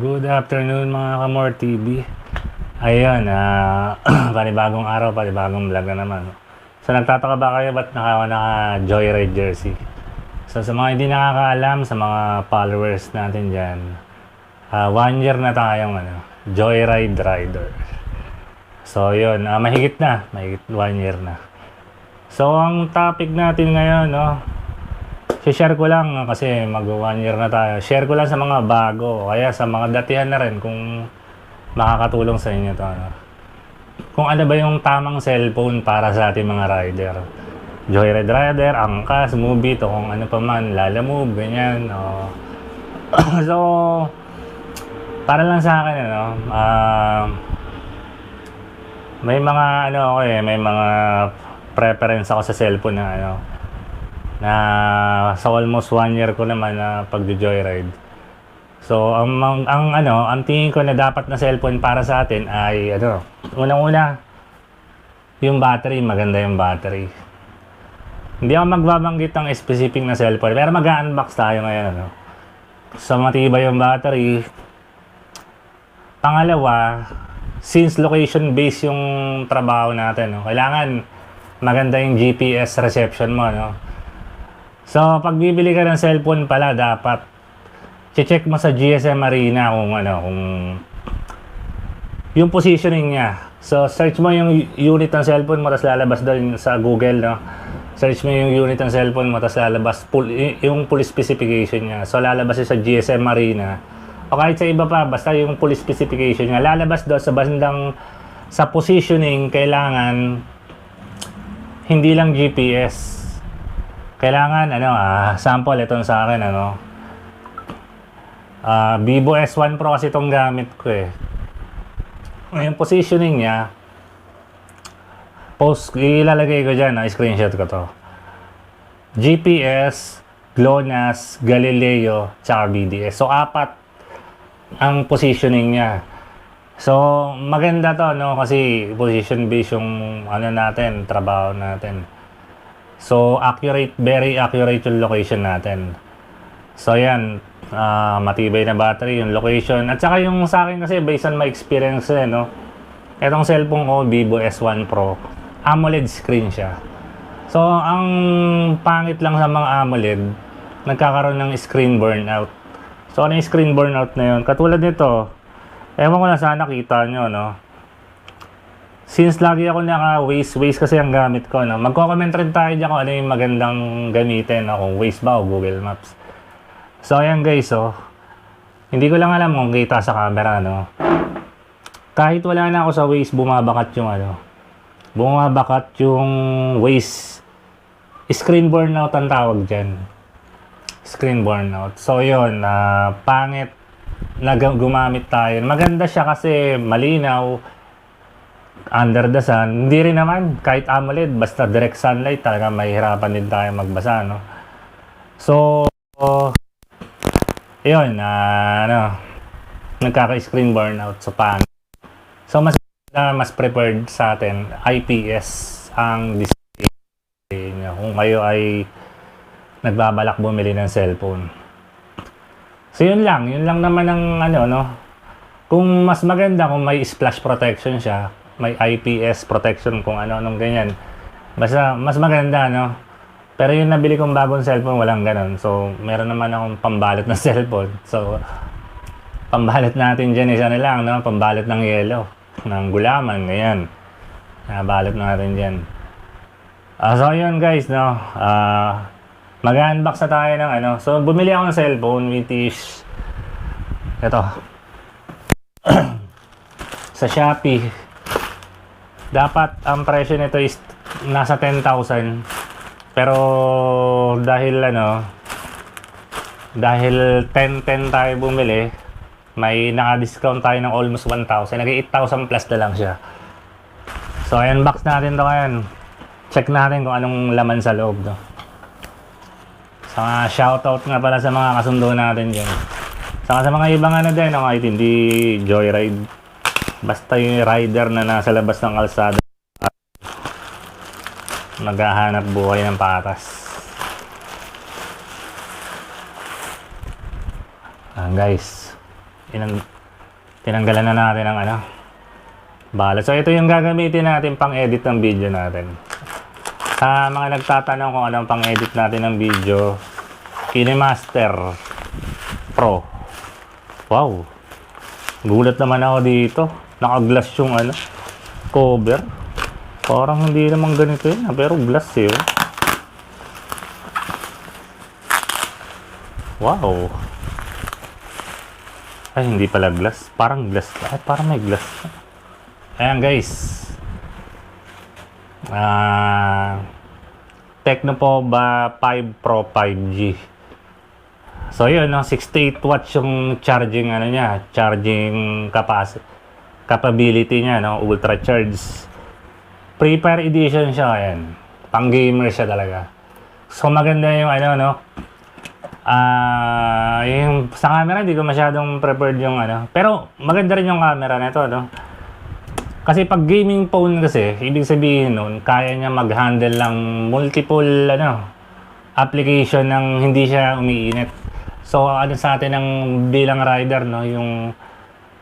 Good afternoon mga Kamor TV. Ayun, ah panibagong araw, panibagong vlog na naman. So nagtataka ba kayo ba't naka, naka Joyride jersey? So sa mga hindi nakakaalam, sa mga followers natin dyan, ah, one year na tayong ano, Joyride Rider. So yun, ah, mahigit na, mahigit one year na. So ang topic natin ngayon, no, share ko lang ah, kasi mag one year na tayo. Share ko lang sa mga bago, kaya sa mga datihan na rin kung makakatulong sa inyo to. Ano. Kung ano ba yung tamang cellphone para sa ating mga rider. Joyride Rider, Angkas, Movie, to kung ano pa man, Lala Move, ganyan. Oh. so, para lang sa akin, ano, ah, may mga ano ako eh, may mga preference ako sa cellphone na ano, na sa almost one year ko naman na pag-joyride. So, ang, ang, ang ano, ang tingin ko na dapat na cellphone para sa atin ay ano, unang-una, yung battery, maganda yung battery. Hindi ako magbabanggit ng specific na cellphone, pero mag-unbox tayo ngayon, ano. So, matibay yung battery. Pangalawa, since location-based yung trabaho natin, no, kailangan maganda yung GPS reception mo, no. So, pag bibili ka ng cellphone pala, dapat check mo sa GSM Arena kung ano, kung yung positioning niya. So, search mo yung unit ng cellphone mo, tapos lalabas doon sa Google, no? Search mo yung unit ng cellphone mo, tapos lalabas full, yung full specification niya. So, lalabas yun sa GSM Arena. O kahit sa iba pa, basta yung full specification niya. Lalabas doon sa bandang, sa positioning, kailangan hindi lang GPS. Kailangan, ano, ah, sample, itong sa akin, ano, ah, Vivo S1 Pro kasi itong gamit ko eh. Yung positioning niya, post, ilalagay ko dyan, ah, screenshot ko to. GPS, GLONASS, Galileo, tsaka BDS. So, apat ang positioning niya. So, maganda to, no? Kasi position based yung ano natin, trabaho natin. So, accurate, very accurate yung location natin. So, yan. ah, matibay na battery, yung location. At saka yung sa akin kasi, based on my experience, eh, no? Itong cellphone ko, Vivo S1 Pro, AMOLED screen siya. So, ang pangit lang sa mga AMOLED, nagkakaroon ng screen burnout. So, ano yung screen burnout na yun? Katulad nito, ewan ko na sana nakita nyo, no? Since lagi ako naka waste kasi ang gamit ko, no? Magko-comment rin tayo dyan kung ano yung magandang gamitin, no? Kung waste ba o Google Maps. So, ayan guys, oh. Hindi ko lang alam kung kita sa camera, no? Kahit wala na ako sa waste, bumabakat yung ano. Bumabakat yung waste. Screen burnout ang tawag dyan. Screen burnout. So, yun, ah, pangit na gu- gumamit tayo. Maganda siya kasi malinaw, under the sun. Hindi rin naman, kahit AMOLED, basta direct sunlight, talaga mahihirapan din tayo magbasa, no? So, yun, ah, ano, nagkaka-screen burnout, so pangit. So, mas na mas prepared sa atin, IPS ang display niya. Kung kayo ay nagbabalak bumili ng cellphone. So, yun lang. Yun lang naman ang ano, no? Kung mas maganda kung may splash protection siya, may IPS protection kung ano-anong ganyan. Basta mas maganda, no? Pero yung nabili kong bagong cellphone, walang ganon. So, meron naman akong pambalot na cellphone. So, pambalot natin dyan isa na lang, no? Pambalot ng yelo, ng gulaman, ganyan. Nabalot natin dyan. Ah, so, yun guys, no? Ah, mag-unbox na tayo ng ano. So, bumili ako ng cellphone which is ito. sa Shopee. Dapat ang presyo nito is nasa 10,000. Pero dahil ano dahil 10-10 tayo bumili, may naka-discount tayo ng almost 1,000. Nag 8,000 plus na lang siya. So, unbox natin to ngayon. Check natin kung anong laman sa loob. No? Sa mga shoutout nga pala sa mga kasundo natin dyan. Saka sa mga ibang ano din, no, kahit hindi joyride. Basta yung rider na nasa labas ng kalsada. Maghahanap buhay ng patas. Ah, guys. Inang, tinanggalan na natin ang ano, balat. So, ito yung gagamitin natin pang edit ng video natin. Sa mga nagtatanong kung anong pang edit natin ng video, KineMaster Pro. Wow. Gulat naman ako dito. Naka-glass yung ano, cover. Parang hindi naman ganito yun, ah, pero glass eh. oh. Wow. Ay, hindi pala glass. Parang glass. Ay, parang may glass. Ayan guys. Ah, Tecnopova 5 Pro 5G. So yun, no, 68 watts yung charging ano niya, charging capacity capability niya, no, ultra charge. Prepare edition siya ayan. Pang gamer siya talaga. So maganda yung ano no. Ah, yung sa camera hindi ko masyadong preferred yung ano. Pero maganda rin yung camera nito, no. Kasi pag gaming phone kasi, ibig sabihin nun, kaya niya mag-handle ng multiple ano, application ng hindi siya umiinit. So, ano sa atin ng bilang rider, no, yung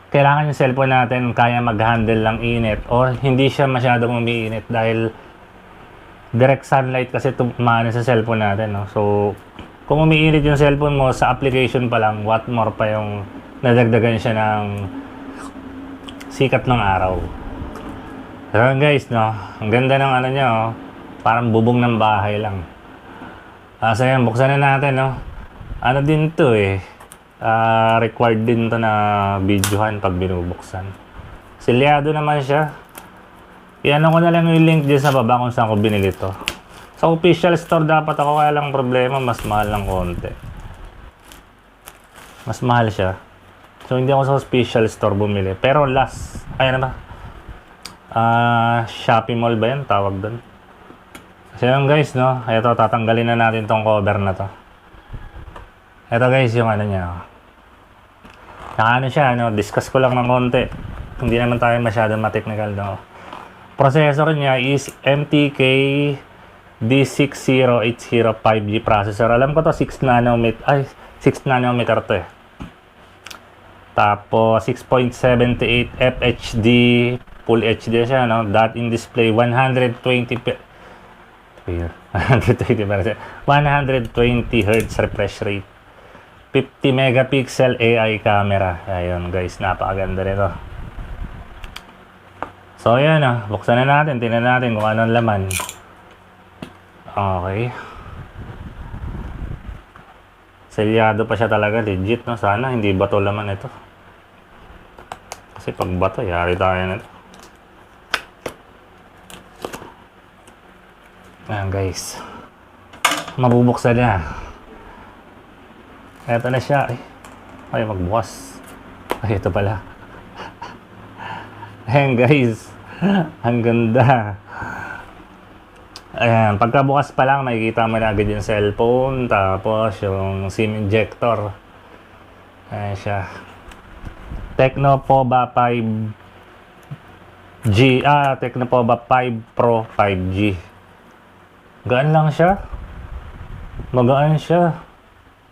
kailangan yung cellphone natin kaya mag-handle ng init or hindi siya masyadong umiinit dahil direct sunlight kasi tumana sa cellphone natin, no. So, kung umiinit yung cellphone mo sa application pa lang, what more pa yung nadagdagan siya ng sikat ng araw. Ayan guys, no? Ang ganda ng ano niya, oh. Parang bubong ng bahay lang. Ah, so yan, buksan na natin, no? Ano din to eh. Ah, required din to na videohan pag binubuksan. Silyado naman siya. Iano ko na lang yung link dyan sa baba kung saan ko binili to. Sa official store dapat ako kaya lang problema, mas mahal ng konti. Mas mahal siya. So hindi ako sa official store bumili. Pero last, ayan na ba? Ah, Shopee Mall ba yan? Tawag doon. So yun guys, no? Ito, tatanggalin na natin tong cover na to. Ito guys, yung ano niya. oh. Naka ano siya, ano, discuss ko lang ng konti. Hindi naman tayo masyadong ma-technical, no? Processor niya is MTK D6080 5G processor. Alam ko to 6 nanometer, ay 6 nanometer to eh. Tapos 6.78 FHD Full HD siya, no? Dot in display 120 p- Weird. 120 percent. 120 Hz refresh rate. 50 megapixel AI camera. Ayun guys, napakaganda nito. So ayan ah, buksan na natin, tingnan natin kung anong laman. Okay. Selyado pa siya talaga, legit no. Sana hindi bato laman ito. Kasi pag bato, yari tayo na ito. Ayan guys. Mabubuksan na. Eto na siya. Ay, ay magbukas. Ay, ito pala. Ayan guys. Ang ganda. Ayan, pagkabukas pa lang, makikita mo na agad yung cellphone, tapos yung SIM injector. Ayan siya. Tecnopova 5G, ah, Tecnopova 5 Pro 5G. Gaan lang siya. Magaan siya.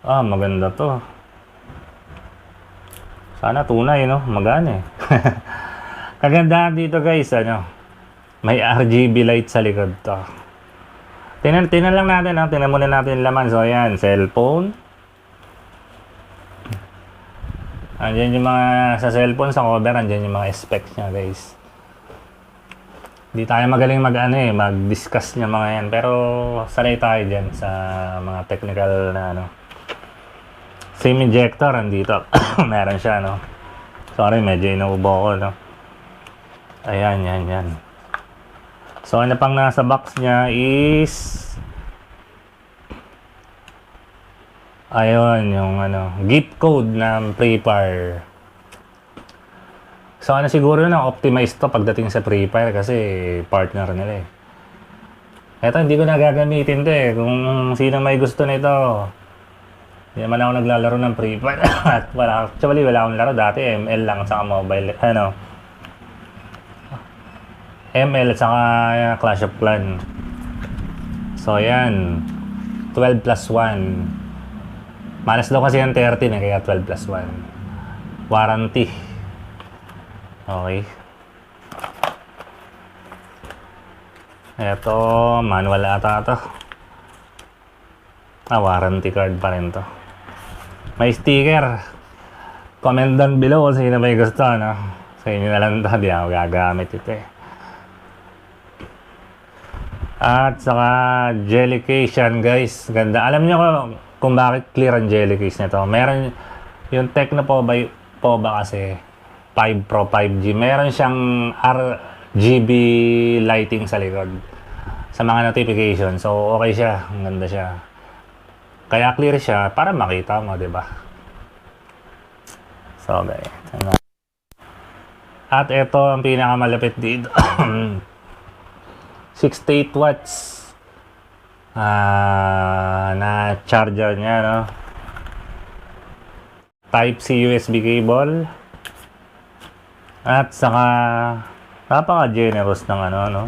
Ah, maganda to. Sana tunay, no? Magaan eh. Kagandahan dito guys, ano? May RGB light sa likod to. Tinan, tinan lang natin, ha? Tinan muna natin laman. So, ayan, cellphone. Andiyan yung mga sa cellphone, sa cover, andiyan yung mga specs niya, guys. Hindi tayo magaling mag ano eh, mag-discuss niya mga yan. Pero sanay tayo dyan sa mga technical na ano. SIM injector, andito. Meron siya, no? Sorry, medyo inuubo ko, no? Ayan, yan, yan. So, ano pang nasa box niya is... Ayun, yung ano, gift code ng Free Fire. So ano siguro na optimize to pagdating sa Free Fire kasi partner nila eh. Eto hindi ko na gagamitin to eh. Kung sino may gusto nito. Hindi naman ako naglalaro ng Free Fire. At wala, actually wala akong laro dati. ML lang sa mobile. Ano. ML at saka uh, Clash of Clan. So yan. 12 plus 1. Malas daw kasi yung 13 eh, kaya 12 plus 1. warranty. Okay. Ito, manual ata to. Ah, warranty card pa rin to. May sticker. Comment down below kung sino may gusto, no? Sa inyo na lang to, di ako gagamit ito eh. At saka jellycation guys, ganda. Alam niyo kung, kung bakit clear ang jellycase nito. Meron yung Tecno po ba, po ba kasi 5 Pro 5G. Meron siyang RGB lighting sa likod sa mga notification. So okay siya, ang ganda siya. Kaya clear siya para makita mo, 'di ba? So okay. At ito ang pinakamalapit dito. 68 watts ah na charger niya no type C USB cable at saka napaka generous ng ano no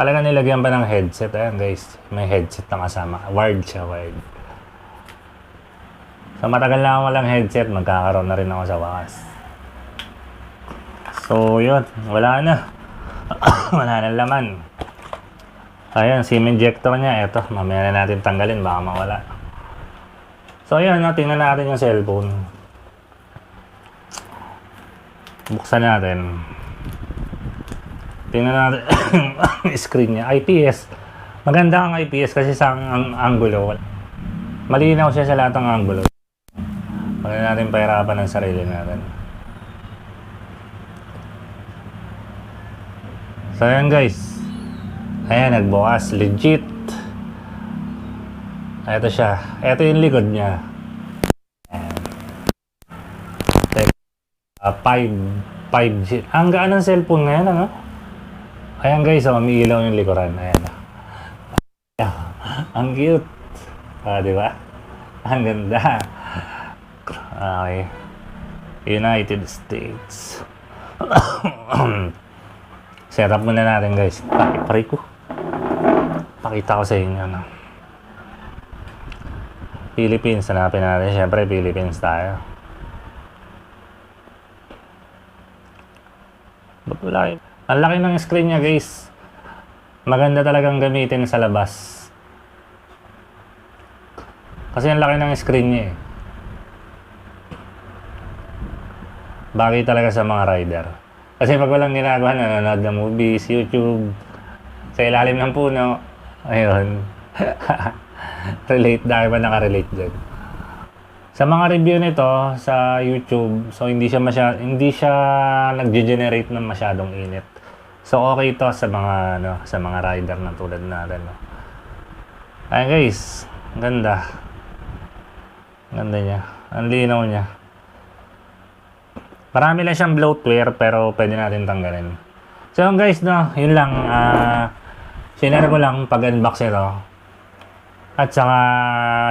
talaga nilagyan pa ng headset ayan guys may headset na kasama wired siya wired so matagal na walang headset magkakaroon na rin ako sa wakas so yun wala na wala na laman. Ayan, SIM injector niya. Ito, mamaya na natin tanggalin. Baka mawala. So, ayan, tingnan natin yung cellphone. Buksan natin. Tingnan natin yung screen niya. IPS. Maganda ang IPS kasi sa ang, ang angulo. Malinaw siya sa lahat ng angulo. Wala natin pahirapan ng sarili natin. So ayan guys. Ayan, nagbukas. Legit. Ito siya. Ito yung likod niya. Ah, 5, 5G. Ang gaan ng cellphone ngayon, ano? Ayan guys, oh, umiilaw yung likuran. Ayan. Ayan. Ang cute. Ah, di ba? Ang ganda. Okay. United States. Setup muna natin guys. Pare ko. Pakita ko sa inyo. No? Philippines. Hanapin natin. Siyempre, Philippines tayo. Ba't wala? Ang laki ng screen niya guys. Maganda talagang gamitin sa labas. Kasi ang laki ng screen niya eh. Bagay talaga sa mga rider. Kasi pag walang ginagawa, nanonood ng movies, YouTube, sa ilalim ng puno, ayun. relate, dahil ba nakarelate dyan. Sa mga review nito sa YouTube, so hindi siya masya, hindi siya nagge-generate ng masyadong init. So okay ito sa mga ano, sa mga rider na tulad natin, no. Ayun guys, ganda. Ang Ganda niya. Ang linaw niya. Marami lang siyang bloatware pero pwede natin tanggalin. So guys, no, yun lang. ah sinare ko lang pag-unbox ito. At saka,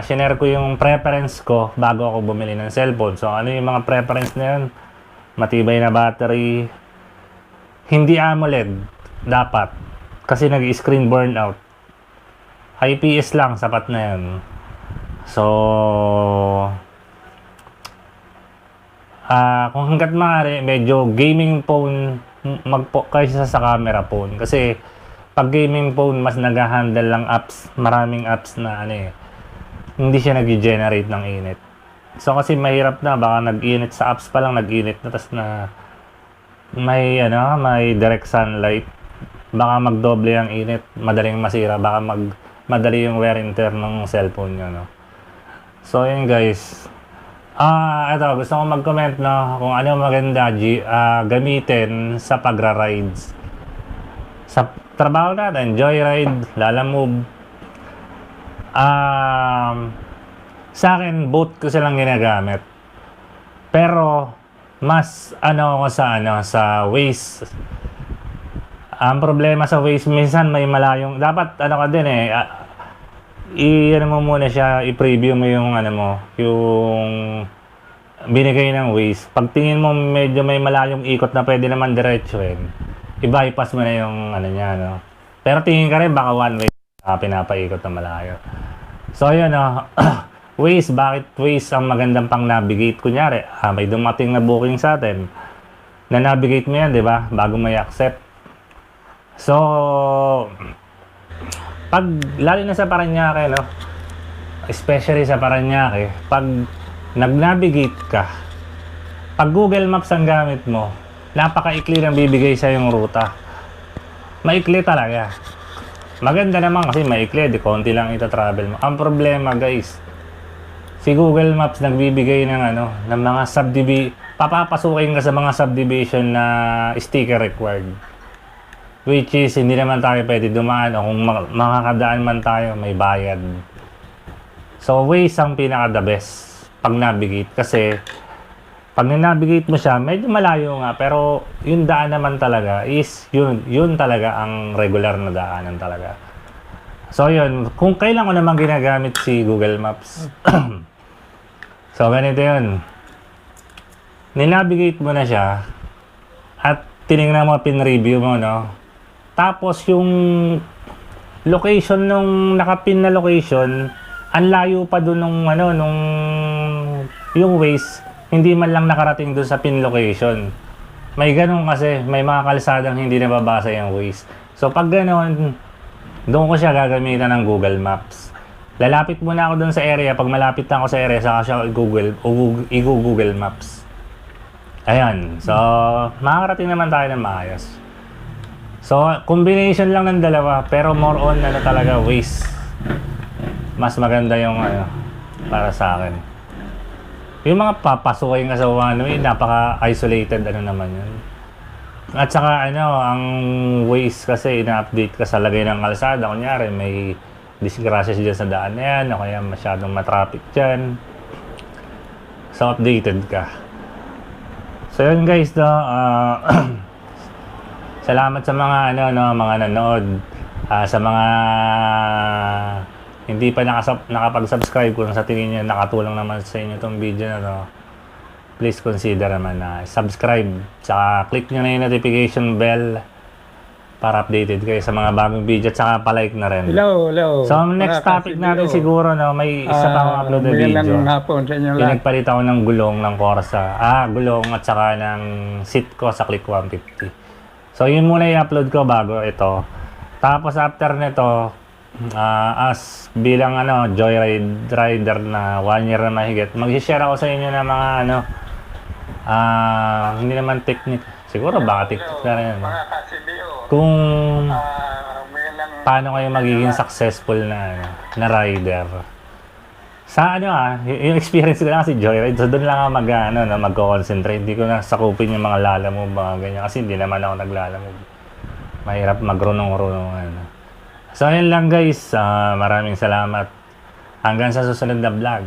sinare ko yung preference ko bago ako bumili ng cellphone. So ano yung mga preference na yun? Matibay na battery. Hindi AMOLED. Dapat. Kasi nag-screen burnout. IPS lang, sapat na yun. So, Ah, kung hangga't maaari, medyo gaming phone magpo kaysa sa camera phone. Kasi pag gaming phone, mas nag-handle lang apps, maraming apps na ano eh, hindi siya nag-generate ng init. So kasi mahirap na, baka nag-init sa apps pa lang, nag-init na, tas na may ano, may direct sunlight. Baka magdoble ang init, madaling masira, baka mag madali yung wear and tear ng cellphone nyo, no? So, yun guys. Ah, ito, gusto ko mag-comment no kung ano maganda G, ah, gamitin sa pagra-rides. Sa trabaho natin, joyride, lalamove. Um, sa akin, both ko silang ginagamit. Pero, mas ano ako sa ano sa Waze. Ang problema sa Waze, minsan may malayong, dapat ano ka din eh, ah, i ano mo muna siya, i-preview mo yung ano mo, yung binigay ng Waze. Pag tingin mo medyo may malayong ikot na pwede naman diretsuhin, i-bypass mo na yung ano niya, no. Pero tingin ka rin baka one way na pinapaikot na malayo. So ayun, no. Waze, bakit Waze ang magandang pang navigate? Kunyari, ah, may dumating na booking sa atin, na navigate mo yan, di ba? Bago may accept. So, pag, lalo na sa Paranaque, no? Especially sa Paranaque, pag nag-navigate ka, pag Google Maps ang gamit mo, napakaikli ng bibigay sa yung ruta. Maikli talaga. Maganda naman kasi maikli, di konti lang ita-travel mo. Ang problema guys, si Google Maps nagbibigay ng ano, ng mga subdivision, papapasukin ka sa mga subdivision na sticker required. Which is, hindi naman tayo pwede dumaan o kung mak- makakadaan man tayo, may bayad. So, Waze ang pinaka the best pag navigate kasi pag navigate mo siya, medyo malayo nga, pero yung daan naman talaga is yun, yun talaga ang regular na daanan talaga. So yun, kung kailan ko naman ginagamit si Google Maps. so ganito yun. Ninavigate mo na siya at tinignan mo, pin-review mo, no? Tapos yung location nung nakapin na location, ang layo pa doon nung ano, nung yung Waze, hindi man lang nakarating doon sa pin location. May ganun kasi, may mga kalsadang hindi nababasa yung Waze. So pag ganun, doon ko siya gagamitan ng Google Maps. Lalapit muna ako doon sa area. Pag malapit na ako sa area, saka siya i-Google, i-Google Maps. Ayan. So, makakarating naman tayo ng maayos. So, combination lang ng dalawa, pero more on ano talaga, Waze. Mas maganda yung ano, para sa akin. Yung mga papasukin ka sa one way, napaka-isolated ano naman yun. At saka ano, ang ways kasi ina-update ka sa lagay ng kalsada. Kunyari, may disgrasya dyan sa daan na yan, o kaya masyadong matraffic dyan. So, updated ka. So, yun guys, no, ah, salamat sa mga ano, no, mga nanood. Ah, sa mga hindi pa nakasub- nakapag-subscribe kung sa tingin niyo nakatulong naman sa inyo itong video na to, please consider naman na subscribe. Tsaka click nyo na yung notification bell para updated kayo sa mga bagong video. Tsaka palike na rin. Hello, hello. So, ang next topic natin ka-CBO. siguro, no, may isa pa akong Ah, upload na magandang video. hapon sa inyo lahat. Pinagpalit ako ng gulong ng Corsa. Ah, gulong at saka ng seat ko sa Click 150. So, yun muna i-upload ko bago ito. Tapos after nito, ah, as bilang ano, joyride rider na one year na mahigit, mag-share ako sa inyo ng mga ano, ah, hindi naman technique. Siguro baka TikTok na rin. ano. Kung ah, paano kayo magiging successful na ano, na rider. Sa ano ah, yung experience ko lang kasi joyride, so doon lang ako mag, ano, na mag-concentrate. Hindi ko na sakupin yung mga lalamove, mga ganyan. Kasi hindi naman ako naglalamove. Mahirap magrunong-runong. Ano. So, yun lang guys. Ah, maraming salamat. Hanggang sa susunod na vlog.